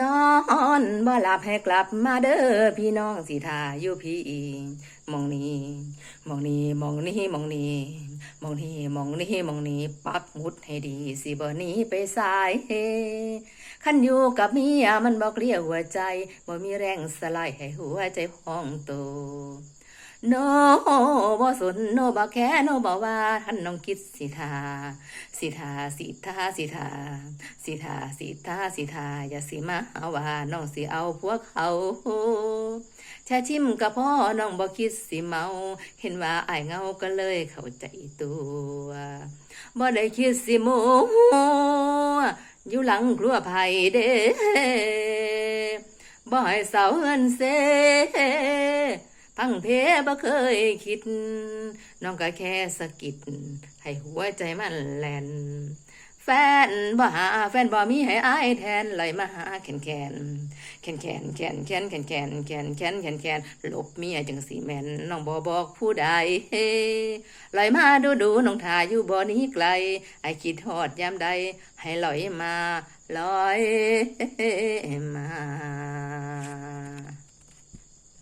นอนบ่หลับให้กลับมาเด้อพี่น้องสิทาอยู่พี่มองนี้มองนี้มองนี้มองนี้มองนี้มองนี้มองนี้ปักหมุดให้ดีสิบ่หนีไปสายเฮขันอยู่กับเมียมันบอกเลียวหัวใจบ่มีแรงสลายให้หัวใจพองโต โนบ่สนโนบ่แค่โนบ่ว่าท่านน้องคิดสิทาสิทาสิทาสิทาสิทาสิทาสิทาอย่าสิมาหว่าน้องสิเอาพวกเขาแช่ชิมกับพ่อน้องบ่คิดสิเมา เห็นว่าอายเงาก็เลยเข้าใจตัวบ่ได้คิดสิโมอยู่หลังครัวไผ่เด้บ่ให้สาเงินเซ พังเพบ่เคยคิด น้องก็แค่สะกิด ให้หัวใจมันแล่นแฟนบ่หาแฟนบ่มีให้อายแทนไหลมาหาแขนแขนแขนแขนแขนแขนแขนแขนแขนแขนแขนแขนหลบเมียจังสีแมนน้องบ่บอกผู้ใดไหลมาดูดูน้องทาอยู่บ่นี้ไกลไอคิดฮอดยามใดให้ลอยมาลอยมา